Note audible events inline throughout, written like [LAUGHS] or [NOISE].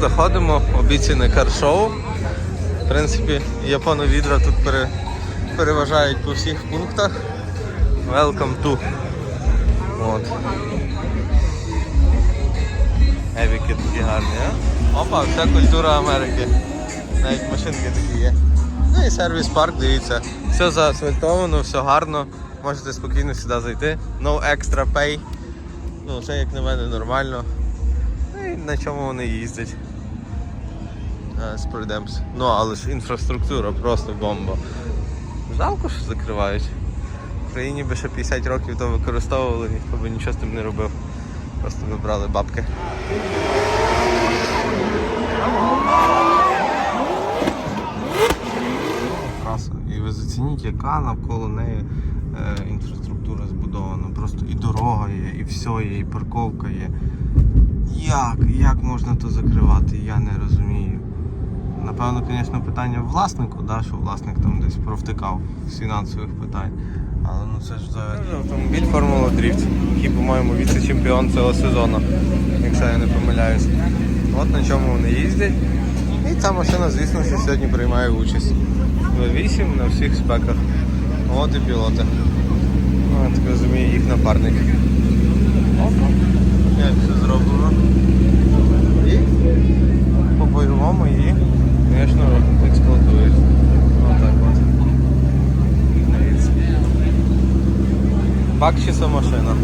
Заходимо, обіцяне каршоу. В принципі, японовідра тут пере, переважають по всіх пунктах. Welcome to. От. Евіки такі гарні, а? Опа, вся культура Америки. Навіть машинки такі є. Ну і сервіс парк, дивіться. Все заасфальтовано, все гарно. Можете спокійно сюди зайти. No extra pay. Ну, це як на мене нормально. На чому вони їздять. Е, Спридемс. Ну, але ж інфраструктура просто бомба. Жалко, що закривають. В Україні би ще 50 років то використовували, ніхто би нічого з тим не робив. Просто вибрали бабки. І ви зацініть, яка навколо неї е, інфраструктура збудована. Просто і дорога є, і все є, і парковка є. Як? Як можна то закривати? Я не розумію. Напевно, звісно, питання власнику, да, що власник там десь провтикав з фінансових питань. Але ну це ж взагалі. Автомобіль Формула Дріфт, який, по-моєму, віце-чемпіон цього сезону, якщо я не помиляюсь. От на чому вони їздять. І ця машина, звісно, сьогодні приймає участь. В8 на всіх спеках. От і пілоти. Я так розумію, їх напарник. Опа. Як все зроблено. І по-бойовому її, звісно, експлуатують. Отак от. Дивіться. Бак чиста машина.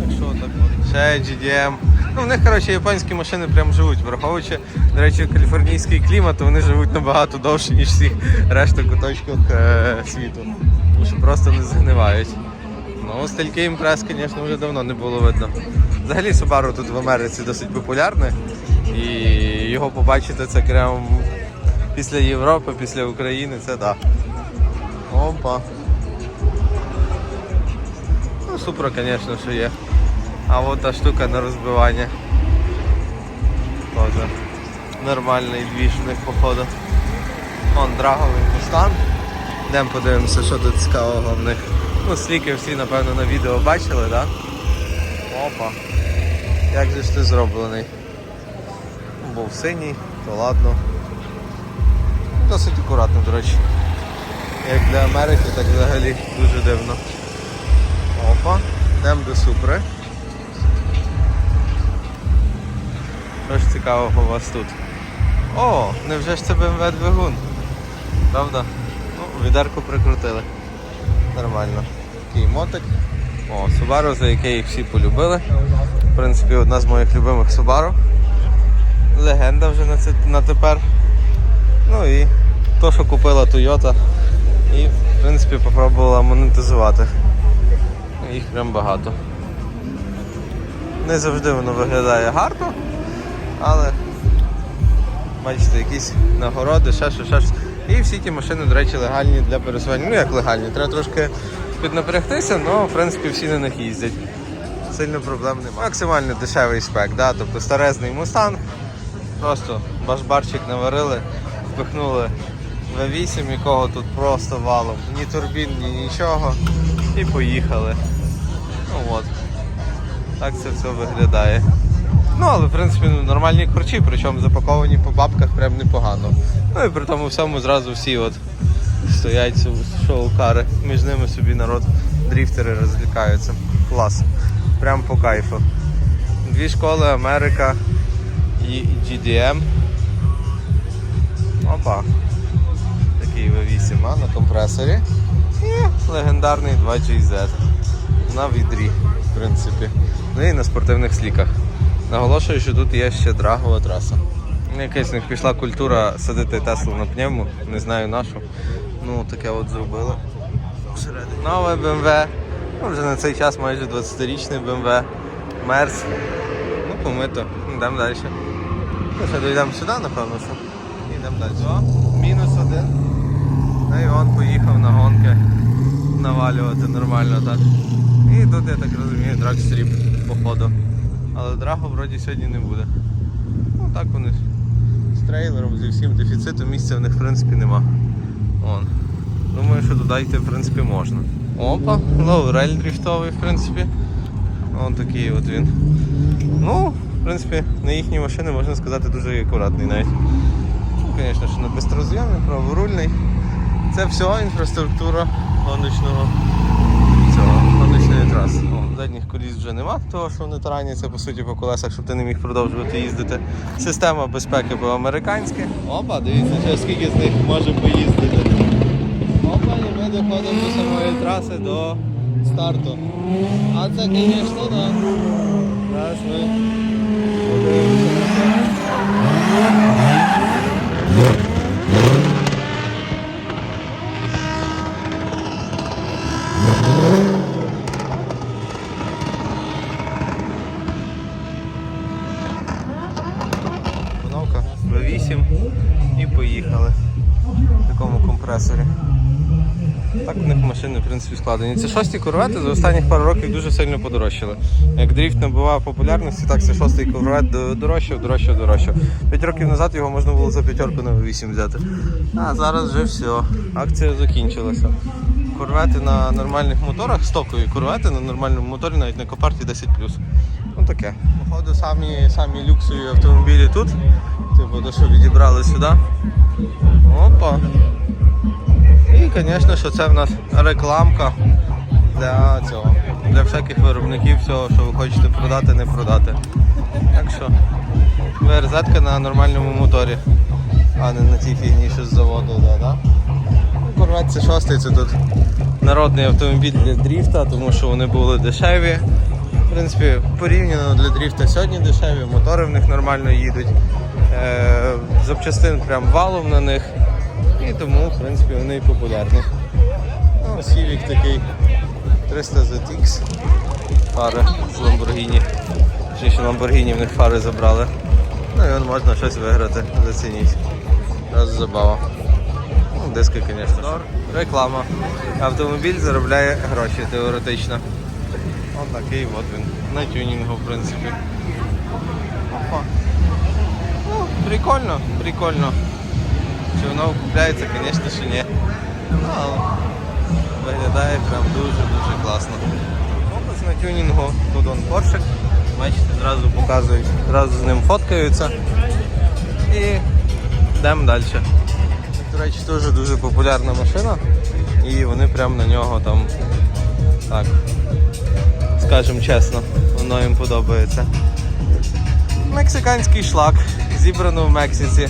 Так що так от. Ще GDM. Ну, в них, коротше, японські машини прям живуть, враховуючи, до речі, каліфорнійський клімат, вони живуть набагато довше, ніж всіх решта куточках е- світу. Тому що просто не згнивають. Ну, стільки імпрес, звісно, вже давно не було видно. Взагалі Subaru тут в Америці досить популярне. І його побачити це прям після Європи, після України, це так. Да. Опа. Ну, Супра, звісно, що є. А от та штука на розбивання. Тоже нормальний двіж в них походу. Вон драговий мустан. Йдемо подивимося, що тут цікавого в них. Ну, сліки всі, напевно, на відео бачили, так? Да? Опа. Як же ж ти зроблений? Був синій, то ладно. Досить акуратно, до речі. Як для Америки, так взагалі дуже дивно. Опа, йдемо до Супри. Що ж цікавого у вас тут? О, невже ж це BMW двигун? Правда? Ну, відерку прикрутили. Нормально. Такий мотик. О, Subaru, за їх всі полюбили. В принципі, одна з моїх любимих Subaru. Легенда вже на, це, на тепер. Ну і то, що купила Toyota. І, в принципі, попробувала монетизувати. Їх прям багато. Не завжди воно виглядає гарно, але бачите, якісь нагороди, ще щось, ще щось. І всі ті машини, до речі, легальні для пересування. Ну як легальні, треба трошки піднапрягтися, але в принципі всі на них їздять. Сильно проблем немає. Максимально дешевий спек, да? тобто старезний мустанг. Просто башбарчик наварили, впихнули V8, якого тут просто валом. Ні турбін, ні нічого. І поїхали. Ну от. Так це все виглядає. Ну, але в принципі ну, нормальні корчі, причому запаковані по бабках прям непогано. Ну і при тому всьому зразу всі от стоять шоу-кари. Між ними собі народ дріфтери розвлікаються. Клас. Прям по кайфу. Дві школи Америка і GDM. Опа. Такий V8 а, на компресорі. І легендарний 2GZ. На відрі, в принципі. Ну і на спортивних сліках. Наголошую, що тут є ще драгова траса. Якась в них пішла культура садити Теслу на пневму, не знаю нашу. Ну таке от зробили. Нове BMW. Ну, вже на цей час майже 20-річний BMW. Мерс. Ну, помито. Йдемо далі. Ну, ще дійдемо сюди, напевно, що. І йдемо далі. О, мінус один. Ну і он поїхав на гонки навалювати нормально так. І тут, я так розумію, драгстріп походу. Але драгу вроді сьогодні не буде. Ну так вони з трейлером, зі всім дефіциту місця в них в принципі нема. Вон. Думаю, що туди йти в принципі можна. Опа, лоурель дрифтовий в принципі. Ось такий от він. Ну, в принципі, на їхні машини можна сказати дуже акуратний навіть. Ну, звісно, що на безтрозйомний, праворульний. Це все інфраструктура гоночного гоночної. О, задніх коліс вже нема, того що вони тараняться по суті по колесах, щоб ти не міг продовжувати їздити. Система безпеки по-американськи. Опа, дивіться, скільки з них може поїздити. Опа, і ми доходимо до самої траси до старту. А це, звісно, да. Зараз ми подивимося Установка V8 і поїхали в такому компресорі. Так в них машини в принципі складені. Це шості корвети за останніх пару років дуже сильно подорожчали. Як дріфт набував популярності, так це шостий корвет дорожчав, дорожчав, дорожчав. П'ять років назад його можна було за п'ятерку на V8 взяти. А зараз вже все. Акція закінчилася. Корвети на нормальних моторах, стокові корвети на нормальному моторі, навіть на копарті 10 Ну таке. Походу самі, самі люксові автомобілі тут. Типу, то, що відібрали сюди. Опа. І, звісно, що це в нас рекламка для цього. Для всяких виробників всього, що ви хочете продати, не продати. Так що ВРЗ на нормальному моторі, а не на тій фігні, що з заводу. Да, да? Корвет це шостий, це тут народний автомобіль для дріфта, тому що вони були дешеві. В принципі, порівняно для дріфта сьогодні дешеві, мотори в них нормально їдуть. Е, запчастин прям валом на них. І тому, в принципі, вони і популярні. Ну, Сівік такий 300 ZX. Фари з Lamborghini. Точніше, Lamborghini в них фари забрали. Ну і можна щось виграти, зацініть. Раз забава. Ну, диски, звісно. Реклама. Автомобіль заробляє гроші теоретично. Ось такий от він. На тюнінгу, в принципі. Опа. Ну, прикольно, прикольно. Чи воно купляється, звісно, що ні. Але виглядає прям дуже-дуже класно. Опис на тюнінгу, тут он поршик. Бачите, зразу показують, зразу з ним фоткаються. І йдемо далі. До речі, теж дуже популярна машина. І вони прям на нього там так, скажемо чесно, воно їм подобається. Мексиканський шлак, зібрано в Мексиці.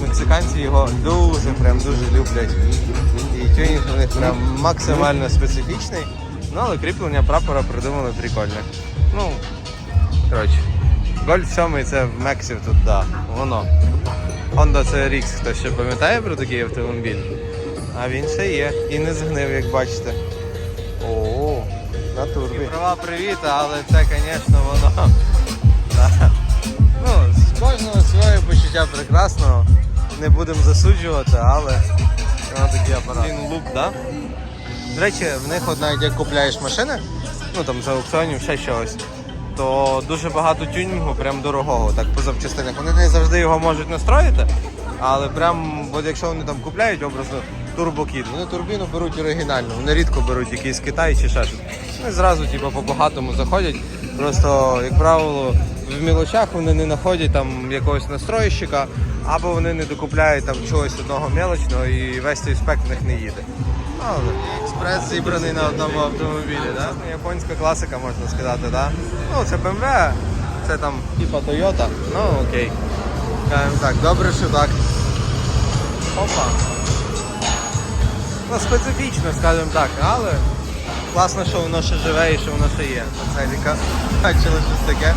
Мексиканці його дуже, прям дуже люблять. І тюнінг у них прям максимально специфічний. Ну, але кріплення прапора придумали прикольне. Ну, коротше, Гольф 7 це в Мексі тут, да, воно. Honda CRX, хто ще пам'ятає про такий автомобіль? А він ще є. І не згнив, як бачите. На турбі. Права привіт, але це, звісно, воно. [LAUGHS] Ну, з кожного своє почуття прекрасного. Не будемо засуджувати, але воно такий апарат. Він лук, да? До речі, в них от навіть як купляєш машини, ну там за аукціонів ще щось, то дуже багато тюнінгу, прям дорогого, так по запчастинах. Вони не завжди його можуть настроїти, але прям, от якщо вони там купляють образно турбокіт, вони турбіну беруть оригінальну, вони рідко беруть якийсь Китай чи ще щось. Вони зразу типу, по багатому заходять. Просто, як правило, в мілочах вони не знаходять там якогось настройщика, або вони не докупляють там чогось одного мелочного і весь цей спек в них не їде. Ну, експрес зібраний на одному автомобілі, да? японська класика, можна сказати, да? Ну, це BMW, це там типа Toyota, ну окей. Так, добре, що так. Опа. Ну, специфічно, скажімо так, але класно, що воно ще живе і що воно ще є. Це ліка бачили щось таке.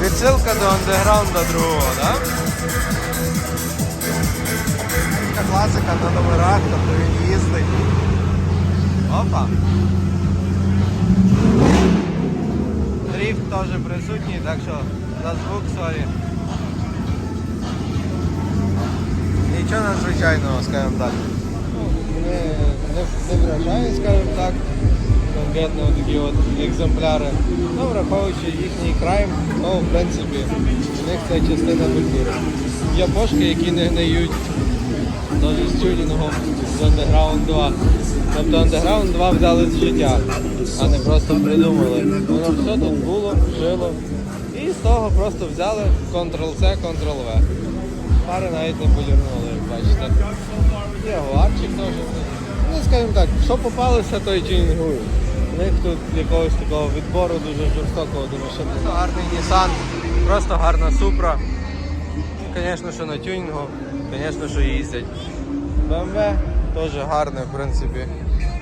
Відсилка до андеграунда другого, так? Да? Класика на номерах, тобто він їздить. Опа. Дріфт теж присутній, так що за звук сорі. Нічого надзвичайного, скажімо так. Ну, Не, вражає, скажімо так. Конкретно такі от екземпляри. Ну, враховуючи їхній край, то в принципі в них це частина культури. Є бошки, які не гниють. теж з тюнінгом з Underground 2. Тобто Underground 2 взяли з життя, а не просто придумали. Воно все тут було, жило. І з того просто взяли Ctrl-C, Ctrl-V. Пари навіть не полірнули, як бачите. Є гуарчик теж. Ну, скажімо так, що попалося, то й тюнінгують. У них тут якогось такого відбору дуже жорстокого до машини. Гарний Nissan, просто гарна супра. Звісно, що на тюнінгу, звісно, що їздять. BMW теж гарне, в принципі.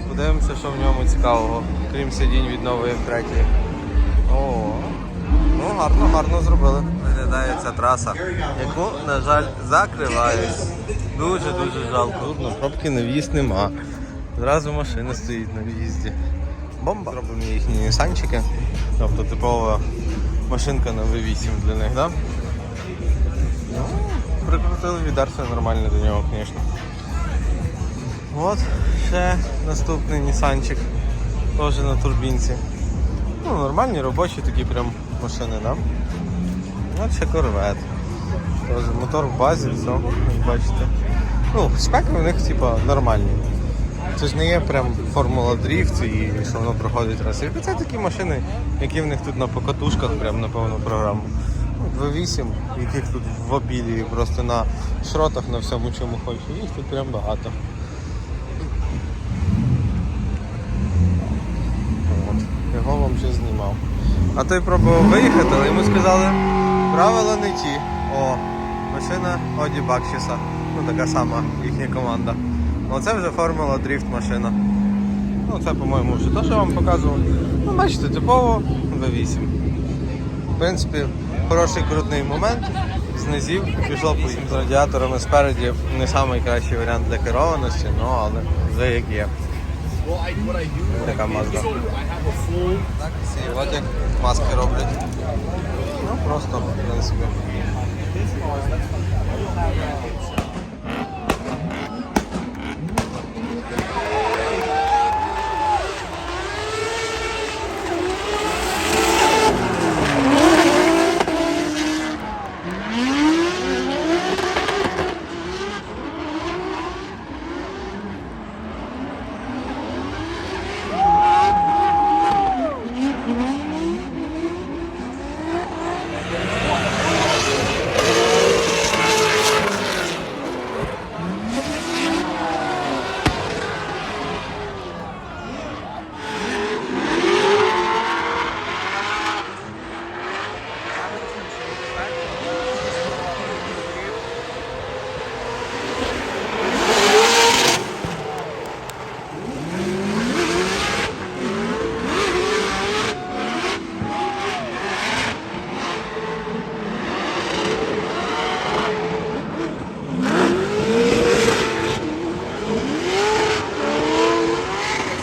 Подивимося, що в ньому цікавого, крім сидінь від нової М3. О, ну гарно, гарно зробили. Виглядає ця траса, яку, на жаль, закривають. Дуже-дуже жалко. Тут на пробки на в'їзд нема. Зразу машина стоїть на в'їзді. Бомба. Робимо їхні нісанчики. Тобто типова машинка на V8 для них, так? Да? Ну, прикрутили відерце нормально до нього, звісно. От, ще наступний Нісанчик. Теж на турбінці. Ну, нормальні робочі такі прям машини, да? От ще корвет. Теж мотор в базі, все, як бачите. Ну, спеки у них типа нормальні. Це ж не є прям формула дріфт і що воно проходить раз. Це такі машини, які в них тут на покатушках, прям на повну програму. Ну, V8, яких тут в обілії, просто на шротах, на всьому чому хочеш. Їх тут прям багато. От. Його вам ще знімав. А той пробував виїхати, але йому сказали, правила не ті. О, машина Оді Бакшіса. Ну така сама їхня команда. Оце вже формула дріфт машина. Ну це, по-моєму, вже те, що я вам показував. Ну, бачите, типово V8. В принципі, хороший крутний момент. З низів пішло з радіаторами спереді. Не найкращий варіант для керованості, ну але вже як є. Така мазда. Так, всі от як маски роблять. Ну просто, в принципі.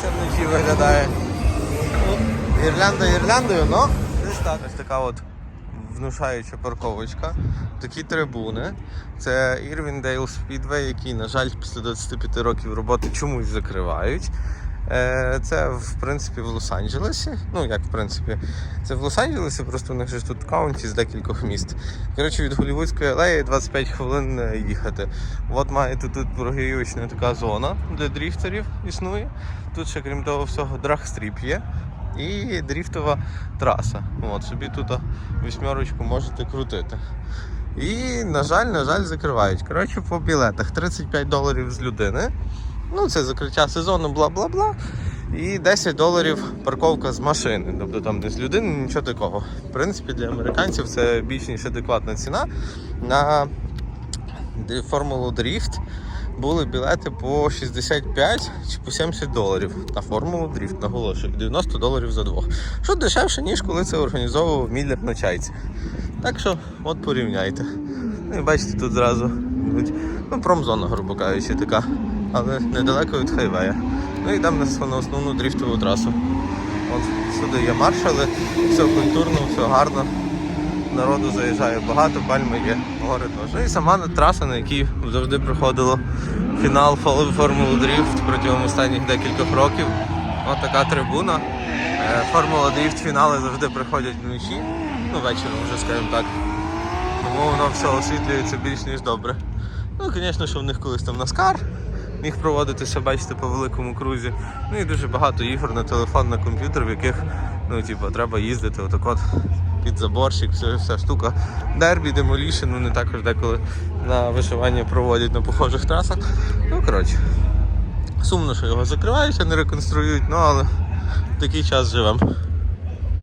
Це вночі виглядає. Ну, Гірлянда гірляндою, але десь так. Ось така от внушаюча парковочка. Такі трибуни. Це Ірвіндейл Speedway, який, на жаль, після 25 років роботи чомусь закривають. Е, Це в принципі в Лос-Анджелесі. Ну як в принципі, це в Лос-Анджелесі, просто у них же тут каунті з декількох міст. Коротше, від Голівудської алеї 25 хвилин е, їхати. От маєте тут прогрівочна така зона для дріфтерів існує. Тут ще крім того всього драгстріп є. І дріфтова траса. От, собі тут вісьмерочку можете крутити. І, на жаль, на жаль, закривають. Коротше, по білетах 35 доларів з людини. Ну, це закриття сезону, бла-бла-бла. І 10 доларів парковка з машини. Тобто там не з людини, нічого такого. В принципі, для американців це більш ніж адекватна ціна. На формулу дріфт були білети по 65 чи по 70 доларів на формулу дріфт, наголошую, 90 доларів за двох. Що дешевше, ніж коли це організовував Міллер на чайці. Так що, от порівняйте. Ну і бачите, тут зразу ну, промзона, грубо кажучи, така, але недалеко від хайвея. Ну і йдемо на основну дріфтову трасу. От сюди є маршали, все культурно, все гарно. Народу заїжджає багато, пальми є, гори теж. Ну і сама траса, на якій завжди проходило фінал Формули Дріфт протягом останніх декількох років. Ось така трибуна. Е, Формула Дріфт фінали завжди приходять вночі. Ну, вечором вже, скажімо так. Тому воно все освітлюється більш ніж добре. Ну, звісно, що в них колись там Наскар міг проводитися, бачите, по великому крузі. Ну і дуже багато ігор на телефон, на комп'ютер, в яких ну, типу, треба їздити отак от під заборщик, вся, вся штука. Дербі, демолішн, вони також деколи на вишивання проводять на похожих трасах. Ну, коротше, сумно, що його закривають, а не реконструюють, ну але в такий час живемо.